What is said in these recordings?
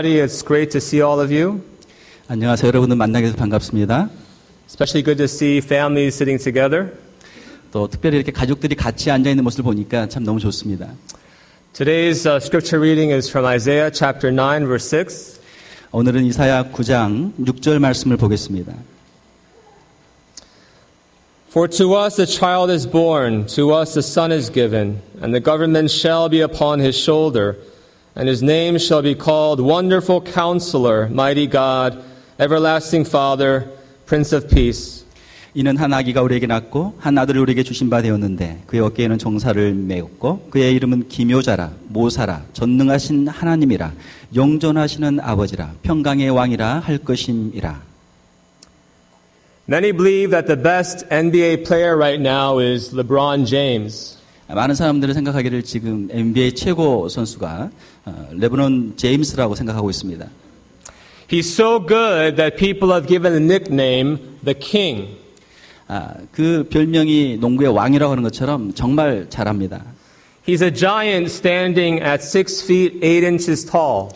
everybody. It's great to see all of you. 안녕하세요. 여러분들 만나게 돼서 반갑습니다. Especially good to see families sitting together. 또 특별히 이렇게 가족들이 같이 앉아 있는 모습을 보니까 참 너무 좋습니다. Today's uh, scripture reading is from Isaiah chapter 9, verse 6. 오늘은 이사야 9장 6절 말씀을 보겠습니다. For to us a child is born, to us a son is given, and the government shall be upon his shoulder, and his name shall be called Wonderful Counselor, Mighty God, Everlasting Father, Prince of Peace. 이는 한 아기가 우리에게 낳고 한 아들을 우리에게 주신 바 되었는데 그의 어깨에는 정사를 메었고 그의 이름은 기묘자라 모사라 전능하신 하나님이라 영존하시는 아버지라 평강의 왕이라 할 것임이라 Many believe that the best NBA player right now is LeBron James. 많은 사람들은 생각하기를 지금 NBA 최고 선수가 어, 레브론 제임스라고 생각하고 있습니다. He's so good that people have given the nickname the King. 아, 그 별명이 농구의 왕이라고 하는 것처럼 정말 잘합니다. He's a giant standing at 6 feet 8 inches tall.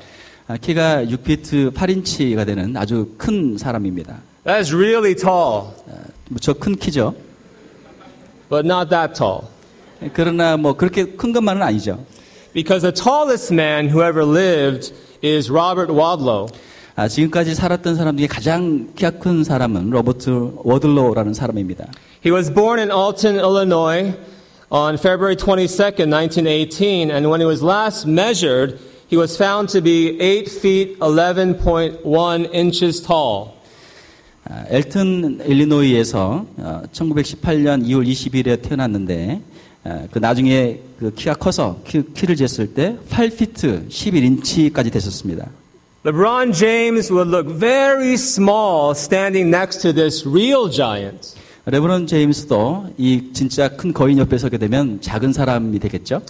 아, 키가 6피트 8인치가 되는 아주 큰 사람입니다. That is really tall, 무척 큰 키죠. but not that tall. 그러나 뭐 그렇게 큰 것만은 아니죠. Because the tallest man who ever lived is Robert Wadlow. 아, 지금까지 살았던 사람 중에 가장 키가 큰 사람은 로버트 워들로라는 사람입니다. He was born in Alton, Illinois on February 22nd, 1918, and when he was last measured, he was found to be 8 feet 11.1 inches tall. 아, 엘튼 일리노이에서 어, 1918년 2월 20일에 태어났는데 어, 그 나중에 그 키가 커서 키, 키를 쟀을 때 8피트 11인치까지 됐었습니다. LeBron James would look very small standing next to this real giant. 레브론 제임스도 이 진짜 큰 거인 옆에 서게 되면 작은 사람이 되겠죠.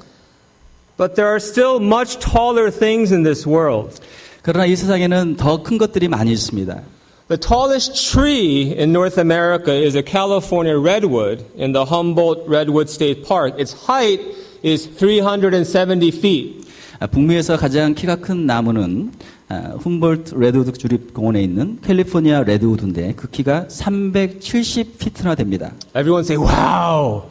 But there are still much taller things in this world. 그러나 이 세상에는 더 큰 것들이 많이 있습니다. The tallest tree in North America is a California redwood in the Humboldt Redwood State Park. Its height is 370 feet. 아, 북미에서 가장 키가 큰 나무는 아, 훔볼트 레드우드 주립공원에 있는 캘리포니아 레드우드인데 그 키가 370피트나 됩니다. Everyone say, wow.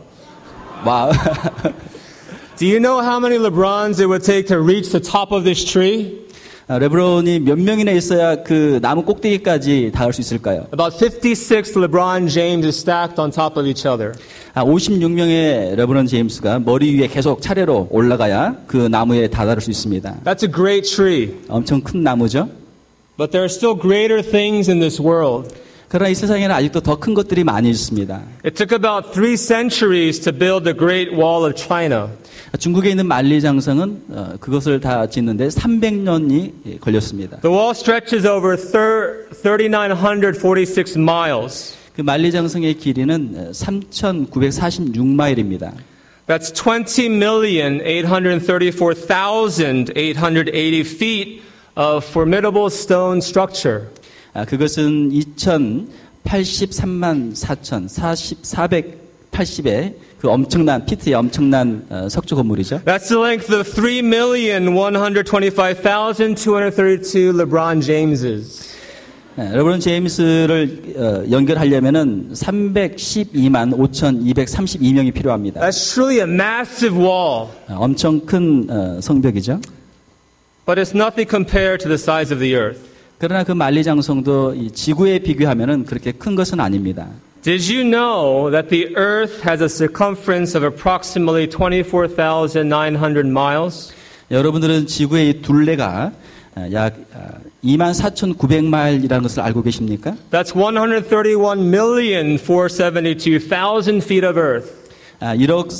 와, Do you know how many LeBrons it would take to reach the top of this tree? 아, 레브론이 몇 명이나 있어야 그 나무 꼭대기까지 닿을 수 있을까요? About 56 LeBron James is stacked on top of each other. 아, 56명의 레브론 제임스가 머리 위에 계속 차례로 올라가야 그 나무에 다다를 수 있습니다. That's a great tree. 엄청 큰 나무죠. But there are still greater things in this world. 그러나 이 세상에는 아직도 더 큰 것들이 많이 있습니다. It took about three centuries to build the Great Wall of China. 중국에 있는 만리장성은 어, 그것을 다 짓는데 300년이 걸렸습니다. The wall stretches over thir- 3,946 miles. 그 만리장성의 길이는 3,946마일입니다. That's 20,834,880 feet of formidable stone structure. 아, 그것은 2,083만 4천 40, 480의 그 엄청난 피트의 엄청난 어, 석조 건물이죠. That's the length of 3,125,232 LeBron Jameses. 네, 레브론 제임스를 어, 연결하려면은 312만 5,232명이 필요합니다. That's truly a massive wall, 어, 엄청 큰 어, 성벽이죠. but it's nothing compared to the size of the earth. 그러나 그 만리장성도 이 지구에 비교하면은 그렇게 큰 것은 아닙니다. Did you know that the earth has a circumference of approximately 24,900 miles? 여러분들은 지구의 이 둘레가 어, 약 24,900마일이라는 것을 알고 계십니까? That's 131,472,000 feet of earth. 아, 1억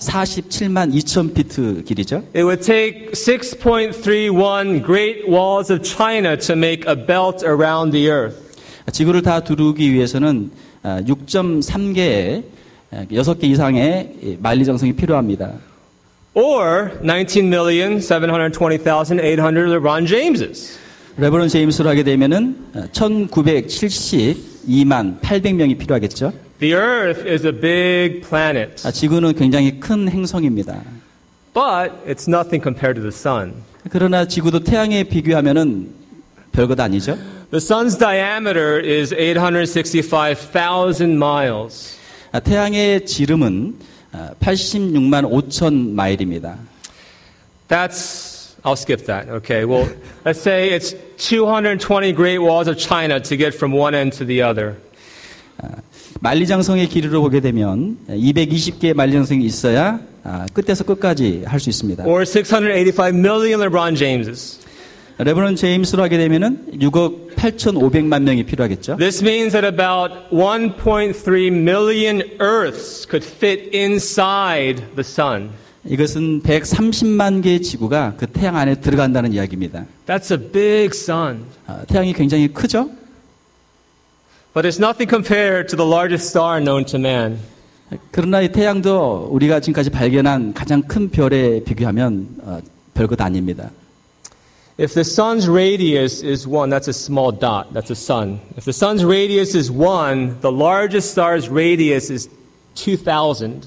3,147만 2천 피트 길이죠. It would take 6.31 great walls of China to make a belt around the earth. 지구를 다 두르기 위해서는 6.3개의 6개 이상의 이 만리장성이 필요합니다. Or 19,720,800 LeBron Jameses. 레브론 제임스로 하게 되면은 1972만 800명이 필요하겠죠. The earth is a big planet, 아, 지구는 굉장히 큰 행성입니다. but it's nothing compared to the sun. 그러나 지구도 태양에 비교하면은 별것 아니죠. The sun's diameter is 865,000 miles. 아, 태양의 지름은 아, 86만 5천 마일입니다. That's, I'll skip that. Okay, well, let's say it's 220 Great Walls of China to get from one end to the other. 만리장성의 길이로 보게 되면 220개의 만리장성이 있어야 아, 끝에서 끝까지 할 수 있습니다. Or 685 million LeBron Jameses. 레브론 제임스로 하게 되면은 6억 8,500만 명이 필요하겠죠. This means that about 1.3 million Earths could fit inside the sun. 이것은 130만 개의 지구가 그 태양 안에 들어간다는 이야기입니다. That's a big sun. 아, 태양이 굉장히 크죠? But it's nothing compared to the largest star known to man. 그러나 이 태양도 우리가 지금까지 발견한 가장 큰 별에 비교하면 어, 별것 아닙니다. If the sun's radius is one, that's a small dot, that's a sun. If the sun's radius is one, the largest star's radius is 2,000.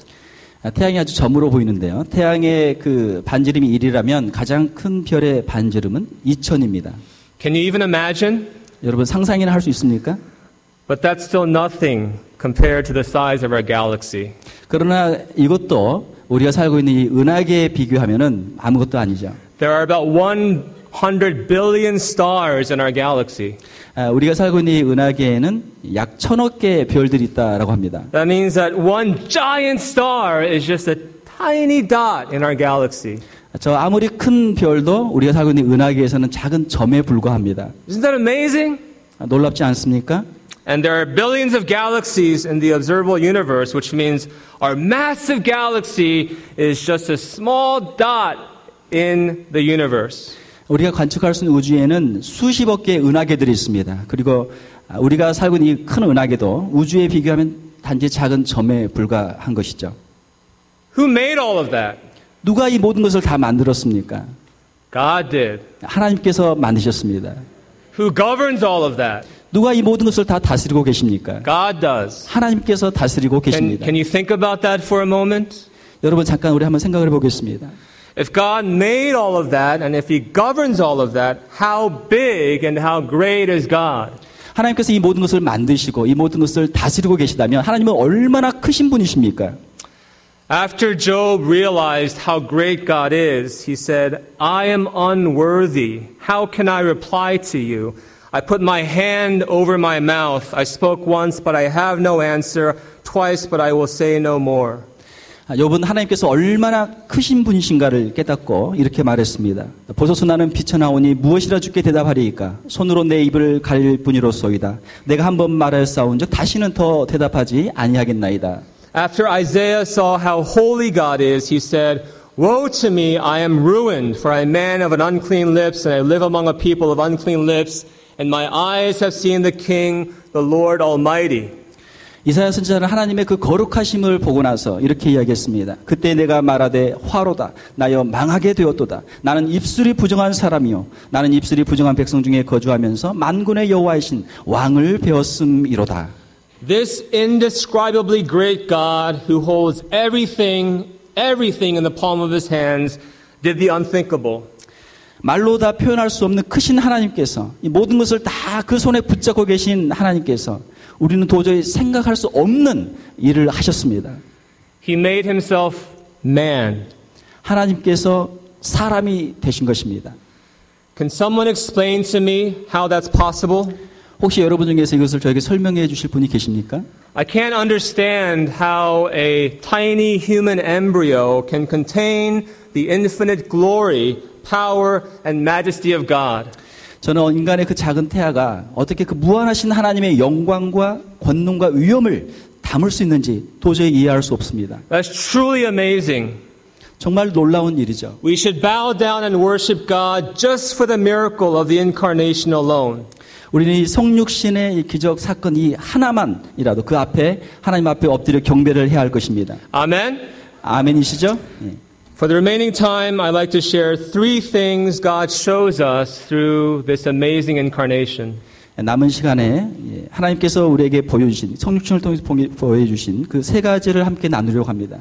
아, 태양이 아주 점으로 보이는데요. 태양의 그 반지름이 1이라면 가장 큰 별의 반지름은 2000입니다. Can you even imagine? 여러분 상상이나 할 수 있습니까? But that's still nothing compared to the size of our galaxy. 그러나 이것도 우리가 살고 있는 이 은하계에 비교하면은 아무것도 아니죠. There are about 100 billion stars in our galaxy. 아, 우리가 살고 있는 이 은하계에는 약 천억 개의 별들이 있다라고 합니다. That means that one giant star is just a tiny dot in our galaxy. 저 아무리 큰 별도 우리가 살고 있는 은하계에서는 작은 점에 불과합니다. Isn't that amazing? 아, 놀랍지 않습니까? And there are billions of galaxies in the observable universe, which means our massive galaxy is just a small dot in the universe. 우리가 관측할 수 있는 우주에는 수십억 개의 은하계들이 있습니다. 그리고 아, 우리가 살고 있는 이 큰 은하계도 우주에 비교하면 단지 작은 점에 불과한 것이죠. Who made all of that? 누가 이 모든 것을 다 만들었습니까? God did. 하나님께서 만드셨습니다. Who governs all of that? 누가 이 모든 것을 다 다스리고 계십니까? God does. 하나님께서 다스리고 Can, 계십니다. can you think about that for a moment? 여러분 잠깐 우리 한번 생각을 해보겠습니다. If God made all of that and if He governs all of that, how big and how great is God? 하나님께서 이 모든 것을 만드시고 이 모든 것을 다스리고 계시다면 하나님은 얼마나 크신 분이십니까? After Job realized how great God is, he said, I am unworthy. How can I reply to you? I put my hand over my mouth. I spoke once, but I have no answer. Twice, but I will say no more. 아, 욥은 하나님께서 얼마나 크신 분이신가를 깨닫고 이렇게 말했습니다. 보소서 나는 비쳐나오니 무엇이라 주께 대답하리이까? 손으로 내 입을 가릴 뿐이로소이다. 내가 한 번 말하였사온 즉 다시는 더 대답하지 아니하겠나이다. After Isaiah saw how holy God is, he said, Woe to me, I am ruined, for I am a man of an unclean lips, and I live among a people of unclean lips, And my eyes have seen the King, the Lord Almighty. 이사야 선지자는 하나님의 그 거룩하심을 보고 나서 이렇게 이야기했습니다. 그때 내가 말하되 화로다 나여 망하게 되었도다. 나는 입술이 부정한 사람이요 나는 입술이 부정한 백성 중에 거주하면서 만군의 여호와이신 왕을 배웠음이로다. This indescribably great God who holds everything, everything in the palm of his hands did the unthinkable. 말로 다 표현할 수 없는 크신 하나님께서 이 모든 것을 다 그 손에 붙잡고 계신 하나님께서 우리는 도저히 생각할 수 없는 일을 하셨습니다. He made himself man. 하나님께서 사람이 되신 것입니다. Can someone explain to me how that's possible? 혹시 여러분 중에서 이것을 저에게 설명해 주실 분이 계십니까? I can't understand how a tiny human embryo can contain the infinite glory, power, and majesty of God. 저는 인간의 그 작은 태아가 어떻게 그 무한하신 하나님의 영광과 권능과 위엄을 담을 수 있는지 도저히 이해할 수 없습니다. That's truly amazing. 정말 놀라운 일이죠. We should bow down and worship God just for the miracle of the incarnation alone. 우리는 이 성육신의 이 기적 사건 이 하나만이라도 그 앞에 하나님 앞에 엎드려 경배를 해야 할 것입니다. Amen? 아멘이시죠? 예. For the remaining time, I'd like to share three things God shows us through this amazing incarnation. 남은 시간에 예, 하나님께서 우리에게 보여주신 성육신을 통해서 보여주신 그 세 가지를 함께 나누려고 합니다.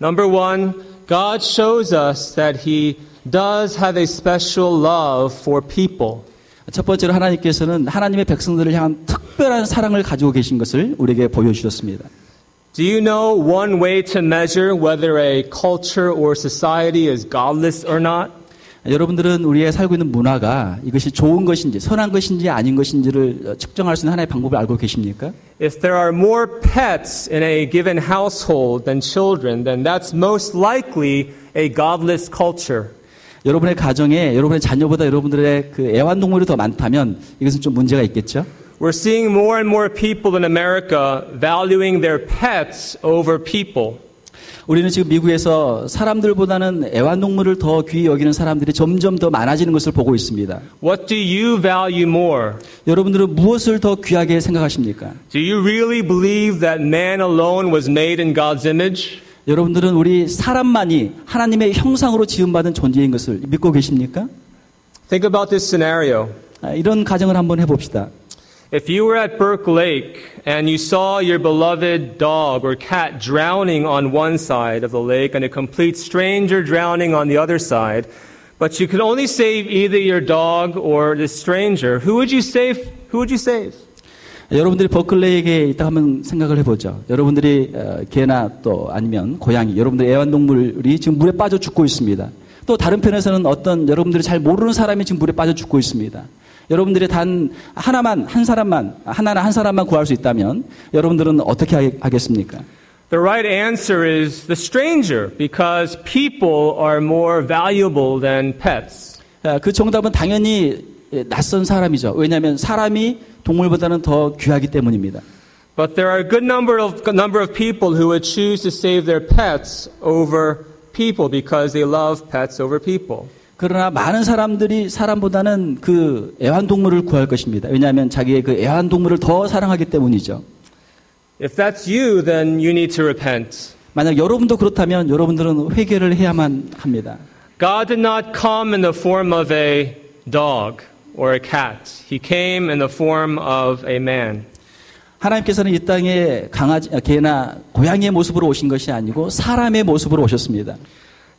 Number one, God shows us that He does have a special love for people. 첫 번째로 하나님께서는 하나님의 백성들을 향한 특별한 사랑을 가지고 계신 것을 우리에게 보여주셨습니다. Do you know one way to measure whether a culture or society is godless or not? 여러분들은 우리의 살고 있는 문화가 이것이 좋은 것인지 선한 것인지 아닌 것인지를 측정할 수 있는 하나의 방법을 알고 계십니까? If there are more pets in a given household than children, then that's most likely a godless culture. 여러분의 가정에 여러분의 자녀보다 여러분들의 그 애완동물이 더 많다면 이것은 좀 문제가 있겠죠? We're seeing more and more people in America valuing their pets over people. 우리는 지금 미국에서 사람들보다는 애완동물을 더 귀히 여기는 사람들이 점점 더 많아지는 것을 보고 있습니다. What do you value more? 여러분들은 무엇을 더 귀하게 생각하십니까? Do you really believe that man alone was made in God's image? 여러분들은 우리 사람만이 하나님의 형상으로 지음받은 존재인 것을 믿고 계십니까? Think about this scenario. 아, 이런 가정을 한번 해봅시다. If you were at Burke Lake and you saw your beloved dog or cat drowning on one side of the lake and a complete stranger drowning on the other side, but you could only save either your dog or the stranger, who would you save? Who would you save? 여러분들이 버클레이에 있다 한번 생각을 해보죠. 여러분들이 어, 개나 또 아니면 고양이, 여러분들 애완동물이 지금 물에 빠져 죽고 있습니다. 또 다른 편에서는 어떤 여러분들이 잘 모르는 사람이 지금 물에 빠져 죽고 있습니다. 여러분들이 단 하나만 한 사람만 하나나 한 사람만 구할 수 있다면 여러분들은 어떻게 하- 하겠습니까? The right answer is the stranger because people are more valuable than pets. 아, 그 정답은 당연히 예, 낯선 사람이죠. 왜냐하면 사람이 동물보다는 더 귀하기 때문입니다. But there are a good number of number of people who would choose to save their pets over people because they love pets over people. 그러나 많은 사람들이 사람보다는 그 애완동물을 구할 것입니다. 왜냐하면 자기의 그 애완동물을 더 사랑하기 때문이죠. If that's you, then you need to repent. 만약 여러분도 그렇다면 여러분들은 회개를 해야만 합니다. God did not come in the form of a dog or a cat. He came in the form of a man. 하나님께서는 이 땅에 강아지, 아, 개나 고양이의 모습으로 오신 것이 아니고 사람의 모습으로 오셨습니다.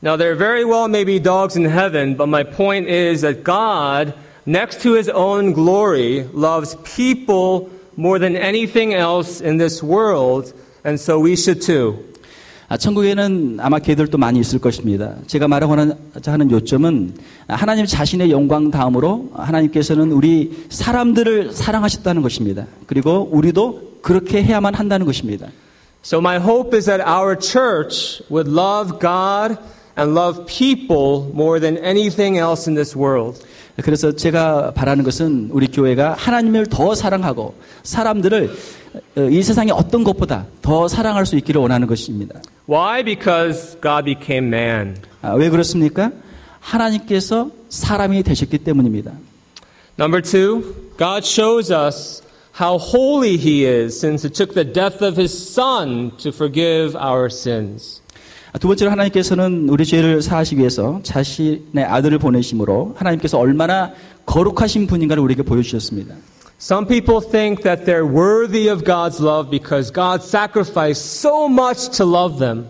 Now, there very well may be dogs in heaven, but my point is that God, next to his own glory, loves people more than anything else in this world, and so we should too. 아, 천국에는 아마 개들도 많이 있을 것입니다. 제가 말하고자 하는 요점은 하나님 자신의 영광 다음으로 하나님께서는 우리 사람들을 사랑하셨다는 것입니다. 그리고 우리도 그렇게 해야만 한다는 것입니다. So, my hope is that our church would love God and love people more than anything else in this world. 그래서 제가 바라는 것은 우리 교회가 하나님을 더 사랑하고 사람들을 어, 이 세상의 어떤 것보다 더 사랑할 수 있기를 원하는 것입니다. Why? Because God became man. 아, 왜 그렇습니까? 하나님께서 사람이 되셨기 때문입니다. Number two, God shows us how holy He is since it took the death of His Son to forgive our sins. 아, 두 번째로 하나님께서는 우리 죄를 사하시기 위해서 자신의 아들을 보내심으로 하나님께서 얼마나 거룩하신 분인가를 우리에게 보여주셨습니다. Some people think that they're worthy of God's love because God sacrificed so much to love them.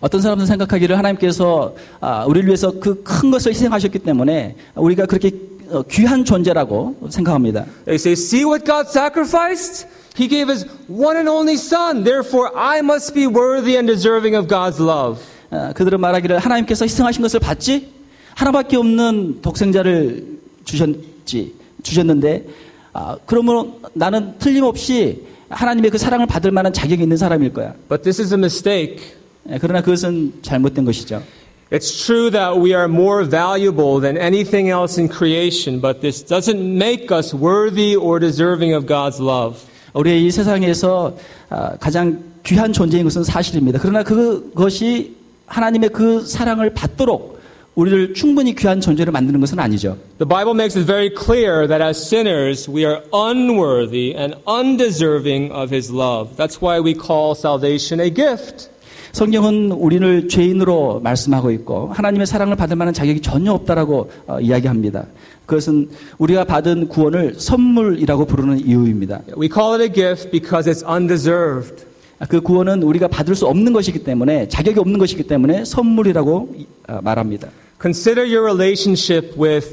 어떤 사람들은 생각하기를 하나님께서 아, 우리를 위해서 그 큰 것을 희생하셨기 때문에 우리가 그렇게 어, 귀한 존재라고 생각합니다. They say, See what God sacrificed? He gave His one and only Son. Therefore, I must be worthy and deserving of God's love. 아, 그들은 말하기를 하나님께서 희생하신 것을 봤지? 하나밖에 없는 독생자를 주셨지, 주셨는데, 아, 그러면 나는 틀림없이 하나님의 그 사랑을 받을 만한 자격이 있는 사람일 거야. But this is a mistake. 예, 그러나 그것은 잘못된 것이죠. It's true that we are more valuable than anything else in creation, but this doesn't make us worthy or deserving of God's love. 우리의 이 세상에서 아, 가장 귀한 존재인 것은 사실입니다. 그러나 그것이 하나님의 그 사랑을 받도록 우리를 충분히 귀한 존재를 만드는 것은 아니죠. The Bible makes it very clear that as sinners, we are unworthy and undeserving of His love. That's why we call salvation a gift. 성경은 우리를 죄인으로 말씀하고 있고 하나님의 사랑을 받을 만한 자격이 전혀 없다라고 어, 이야기합니다. 그것은 우리가 받은 구원을 선물이라고 부르는 이유입니다. We call it a gift because it's undeserved. 그 구원은 우리가 받을 수 없는 것이기 때문에 자격이 없는 것이기 때문에 선물이라고 이- 어, 말합니다. Consider your relationship with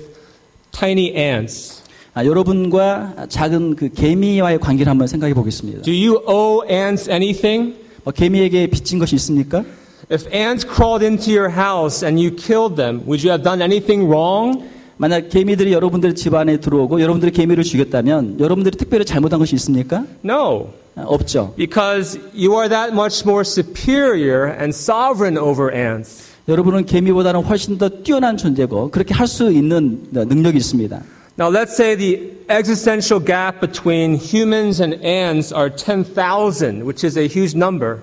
tiny ants. 아, 여러분과 작은 그 개미와의 관계를 한번 생각해 보겠습니다. Do you owe ants anything? 뭐 개미에게 빚진 것이 있습니까? If ants crawled into your house and you killed them, would you have done anything wrong? 만약 개미들이 여러분들 집 안에 들어오고 여러분들이 개미를 죽였다면 여러분들이 특별히 잘못한 것이 있습니까? No, 아, 없죠. because you are that much more superior and sovereign over ants. 여러분은 개미보다는 훨씬 더 뛰어난 존재고 그렇게 할 수 있는 능력이 있습니다. Now, let's say the existential gap between humans and ants are 10,000, which is a huge number.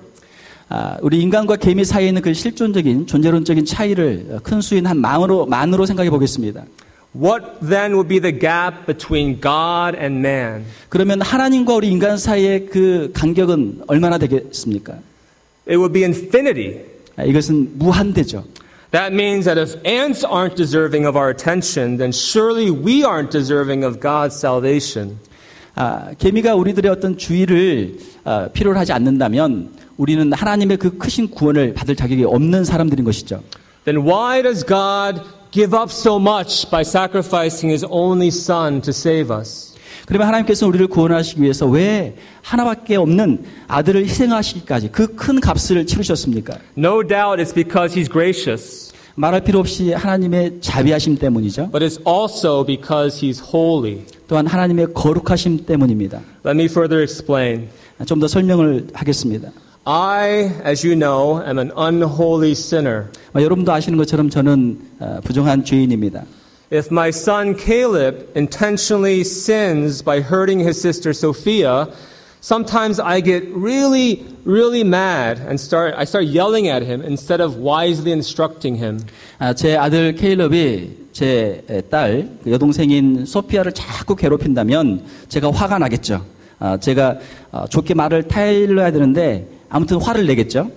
아, 우리 인간과 개미 사이에 있는 그 실존적인 존재론적인 차이를 큰 수인 한 만으로 만으로 생각해 보겠습니다. What then would be the gap between God and man? 그러면 하나님과 우리 인간 사이의 그 간격은 얼마나 되겠습니까? It would be infinity. 아, 이것은 무한대죠. That means that if ants aren't deserving of our attention, then surely we aren't deserving of God's salvation. 아, 개미가 우리들의 어떤 주의를 아, 필요로 하지 않는다면 우리는 하나님의 그 크신 구원을 받을 자격이 없는 사람들인 것이죠. Then why does God give up so much by sacrificing his only son to save us? 그러면 하나님께서 우리를 구원하시기 위해서 왜 하나밖에 없는 아들을 희생하시기까지 그 큰 값을 치르셨습니까? No doubt it's because he's gracious, 말할 필요 없이 하나님의 자비하심 때문이죠. but it's also because he's holy. 또한 하나님의 거룩하심 때문입니다. Let me further explain. 좀 더 설명을 하겠습니다. I, as you know, am an unholy sinner. 어, 여러분도 아시는 것처럼 저는 어, 부정한 죄인입니다. If my son Caleb intentionally sins by hurting his sister Sophia, sometimes I get really, really mad and start, I start yelling at him instead of wisely instructing him. 아, 제 아들 케일럽이 제 딸그 여동생인 소피아를 자꾸 괴롭힌다면 제가 화가 나겠죠. 아, 제가 어, 좋게 말을 타일러야 되는데 아무튼 화를 내겠죠.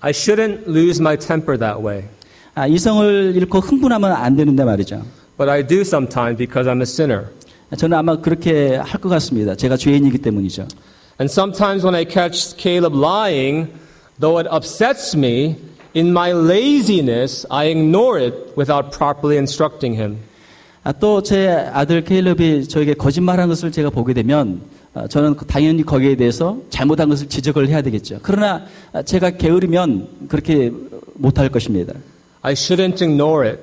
I shouldn't lose my temper that way, 아, 이성을 잃고 흥분하면 안 되는데 말이죠. but I do sometimes because I'm a sinner. 저는 아마 그렇게 할 것 같습니다. 제가 죄인이기 때문이죠. And sometimes when I catch Caleb lying, though it upsets me, in my laziness, I ignore it without properly instructing him. 아, 또 제 아들 케일럽이 저에게 거짓말한 것을 제가 보게 되면 아, 저는 당연히 거기에 대해서 잘못한 것을 지적을 해야 되겠죠. 그러나 아, 제가 게으르면 그렇게 못할 것입니다. I shouldn't ignore it,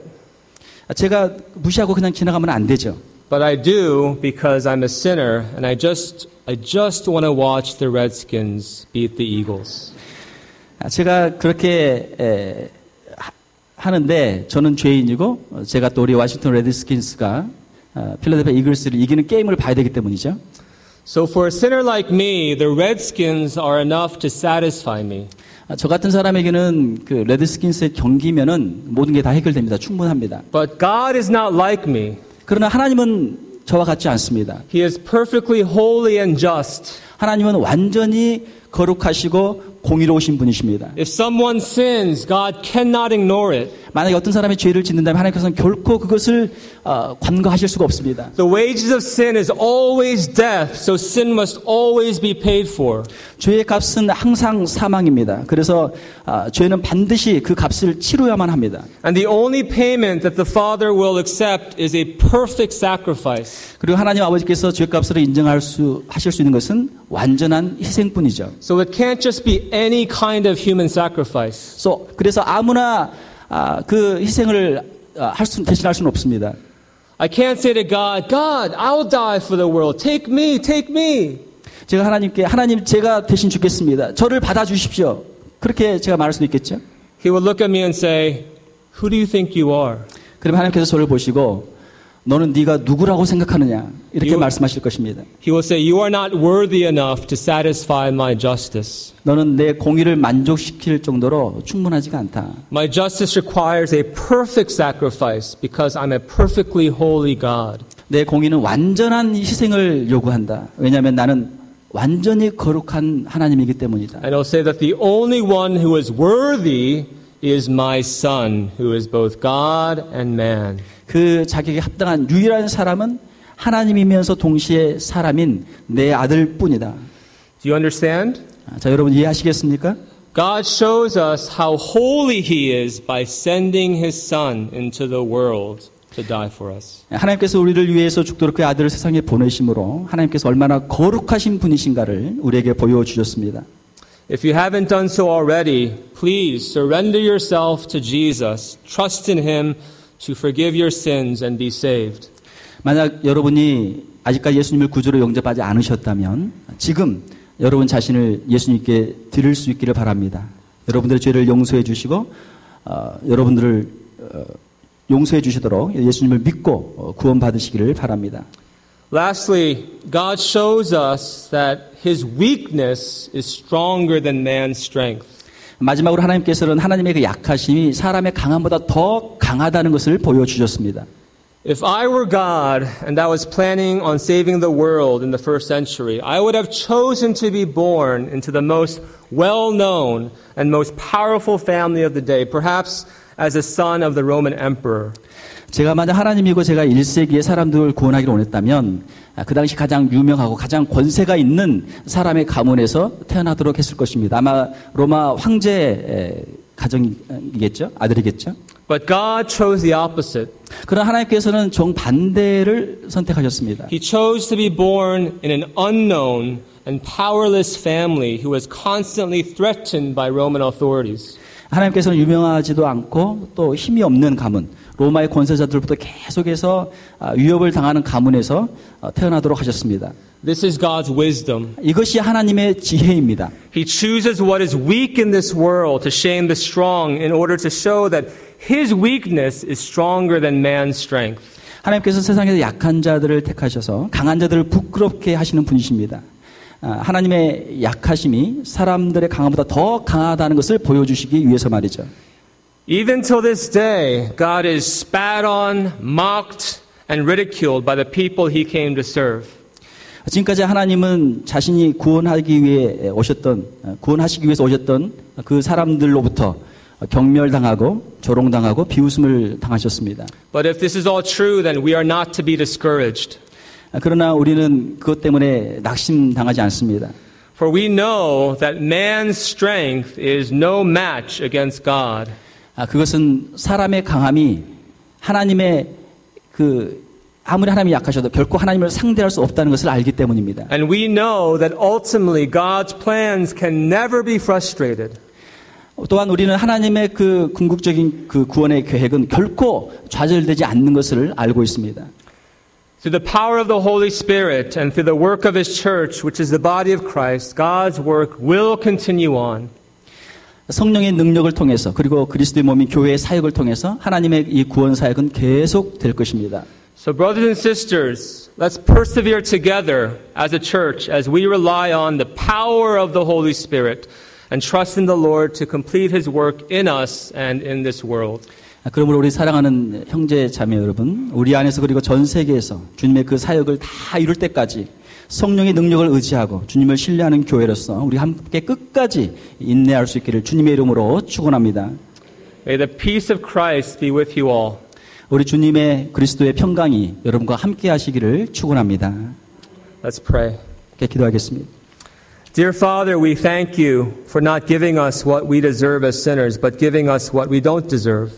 아, 제가 무시하고 그냥 지나가면 안 되죠. but I do because I'm a sinner and I just I just want to watch the Redskins beat the Eagles. 아, 제가 그렇게 에, 하- 하는데 저는 죄인이고 어, 제가 또 우리 워싱턴 레드스킨스가 어, 필라델피아 이글스를 이기는 게임을 봐야 되기 때문이죠. So for a sinner like me, the Redskins are enough to satisfy me. 아, 저 같은 사람에게는 그 레드스킨스의 경기면은 모든 게 다 해결됩니다. 충분합니다. But God is not like me. 그러나 하나님은 저와 같지 않습니다. He is perfectly holy and just. 하나님은 완전히 거룩하시고 공의로우신 분이십니다. If someone sins, God cannot ignore it. 만약에 어떤 사람이 죄를 짓는다면 하나님께서는 결코 그것을 어, 관과하실 수가 없습니다. The wages of sin is always death, so sin must always be paid for. 죄의 값은 항상 사망입니다. 그래서 아, 죄는 반드시 그 값을 치러야만 합니다. And the only payment that the Father will accept is a perfect sacrifice. 그리고 하나님 아버지께서 죄값을 인정할 수 하실 수 있는 것은 완전한 희생뿐이죠. So it can't just be any kind of human sacrifice. So, 그래서 아무나 아, 그 희생을 아, 할 수, 대신할 수는 없습니다. I can't say to God, God, I'll die for the world. Take me, take me. 제가 하나님께 하나님 제가 대신 죽겠습니다. 저를 받아 주십시오. 그렇게 제가 말할 수도 있겠죠. He will look at me and say, Who do you think you are? 그러면 하나님께서 저를 보시고 너는 네가 누구라고 생각하느냐 이렇게 이거- 말씀하실 것입니다. He will say, You are not worthy enough to satisfy my justice. 너는 내 공의를 만족시킬 정도로 충분하지가 않다. My justice requires a perfect sacrifice because I'm a perfectly holy God. 내 공의는 완전한 희생을 요구한다. 왜냐하면 나는 완전히 거룩한 하나님이기 때문이다. And he'll say that the only one who is worthy is my son, who is both God and man. 그 자격에 합당한 유일한 사람은 하나님이면서 동시에 사람인 내 아들뿐이다. Do you understand? 자, 여러분 이해하시겠습니까? God shows us how holy He is by sending His Son into the world to die for us. 하나님께서 우리를 위해서 죽도록 그 아들을 세상에 보내심으로 하나님께서 얼마나 거룩하신 분이신가를 우리에게 보여 주셨습니다. If you haven't done so already, please surrender yourself to Jesus. Trust in Him to forgive your sins and be saved. 만약 여러분이 아직까지 예수님을 구주로 영접하지 않으셨다면 지금 여러분 자신을 예수님께 드릴 수 있기를 바랍니다. 여러분들의 죄를 용서해 주시고 어, 여러분들을 어, 용서해 주시도록 예수님을 믿고 어, 구원 받으시기를 바랍니다. Lastly, God shows us that His weakness is stronger than man's strength. 마지막으로 하나님께서는 하나님의 그 약하심이 사람의 강함보다 더 강하다는 것을 보여주셨습니다. If I were God and I was planning on saving the world in the first century, I would have chosen to be born into the most well known and most powerful family of the day, perhaps as a son of the Roman emperor. 제가 만약 하나님이고 제가 1세기에 사람들을 구원하기를 원했다면 아, 그 당시 가장 유명하고 가장 권세가 있는 사람의 가문에서 태어나도록 했을 것입니다. 아마 로마 황제 가정이겠죠? 아들이겠죠? But God chose the opposite. 그러나 하나님께서는 정반대를 선택하셨습니다. He chose to be born in an unknown and powerless family who was constantly threatened by Roman authorities. 하나님께서는 유명하지도 않고 또 힘이 없는 가문, 로마의 권세자들부터 계속해서 아, 위협을 당하는 가문에서 어, 태어나도록 하셨습니다. This is God's wisdom. 이것이 하나님의 지혜입니다. He chooses what is weak in this world to shame the strong in order to show that his weakness is stronger than man's strength. 하나님께서 세상에서 약한 자들을 택하셔서 강한 자들을 부끄럽게 하시는 분이십니다. 아, 하나님의 약하심이 사람들의 강함보다 더 강하다는 것을 보여주시기 위해서 말이죠. Even till this day, God is spat on, mocked, and ridiculed by the people he came to serve. 지금까지 하나님은 자신이 구원하기 위해 오셨던 구원하시기 위해서 오셨던 그 사람들로부터 경멸당하고 조롱당하고 비웃음을 당하셨습니다. But if this is all true, then we are not to be discouraged. 그러나 우리는 그것 때문에 낙심당하지 않습니다. For we know that man's strength is no match against God. 아, 그것은 사람의 강함이 하나님의 그 아무리 하나님이 약하셔도 결코 하나님을 상대할 수 없다는 것을 알기 때문입니다. And we know that ultimately God's plans can never be frustrated. 또한 우리는 하나님의 그 궁극적인 그 구원의 계획은 결코 좌절되지 않는 것을 알고 있습니다. Through the power of the Holy Spirit and through the work of His church, which is the body of Christ, God's work will continue on. 성령의 능력을 통해서 그리고 그리스도의 몸인 교회의 사역을 통해서 하나님의 이 구원 사역은 계속 될 것입니다. So, brothers and sisters, let's persevere together as a church as we rely on the power of the Holy Spirit and trust in the Lord to complete His work in us and in this world. 그러므로 우리 사랑하는 형제 자매 여러분, 우리 안에서 그리고 전 세계에서 주님의 그 사역을 다 이룰 때까지 성령의 능력을 의지하고 주님을 신뢰하는 교회로서 우리 함께 끝까지 인내할 수 있기를 주님의 이름으로 축원합니다. May the peace of Christ be with you all. 우리 주님의 그리스도의 평강이 여러분과 함께 하시기를 축원합니다. Let's pray. 기도하겠습니다. Dear Father, we thank you for not giving us what we deserve as sinners, but giving us what we don't deserve.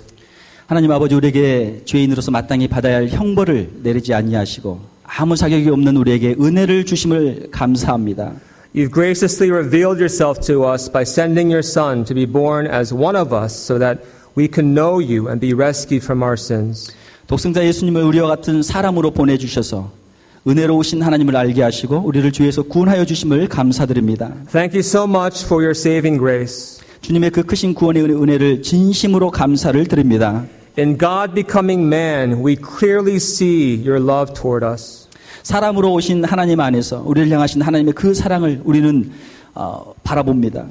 하나님 아버지 우리에게 죄인으로서 마땅히 받아야 할 형벌을 내리지 아니하시고 아무 자격이 없는 우리에게 은혜를 주심을 감사합니다. You've graciously revealed yourself to us by sending your Son to be born as one of us so that we can know you and be rescued from our sins. 독생자 예수님을 우리와 같은 사람으로 보내 주셔서 은혜로우신 하나님을 알게 하시고 우리를 주에서 구원하여 주심을 감사드립니다. Thank you so much for your saving grace. 주님의 그 크신 구원의 은혜를 진심으로 감사를 드립니다. In God becoming man, we clearly see your love toward us. 사람으로 오신 하나님 안에서 우리를 향하신 하나님의 그 사랑을 우리는 어, 바라봅니다.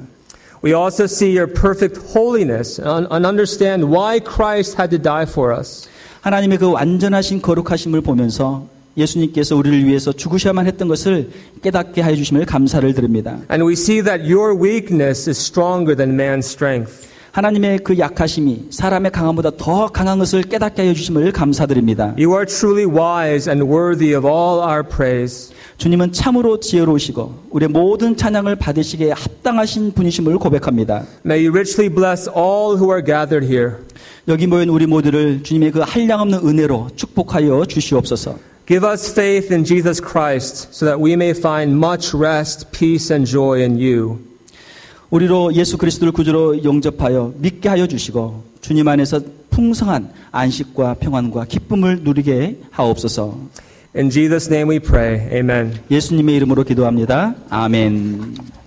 We also see your perfect holiness and and understand why Christ had to die for us. 하나님의 그 완전하신 거룩하심을 보면서 예수님께서 우리를 위해서 죽으셔야만 했던 것을 깨닫게 하여 주심을 감사를 드립니다. And we see that your weakness is stronger than man's strength. 하나님의 그 약하심이 사람의 강함보다 더 강한 것을 깨닫게 하여 주심을 감사드립니다. You are truly wise and worthy of all our praise. 주님은 참으로 지혜로우시고 우리의 모든 찬양을 받으시기에 합당하신 분이심을 고백합니다. May you richly bless all who are gathered here. 여기 모인 우리 모두를 주님의 그 한량없는 은혜로 축복하여 주시옵소서. Give us faith in Jesus Christ so that we may find much rest, peace, and joy in you. 우리로 예수 그리스도를 구주로 영접하여 믿게 하여 주시고 주님 안에서 풍성한 안식과 평안과 기쁨을 누리게 하옵소서. In Jesus' name we pray. Amen. 예수님의 이름으로 기도합니다. 아멘.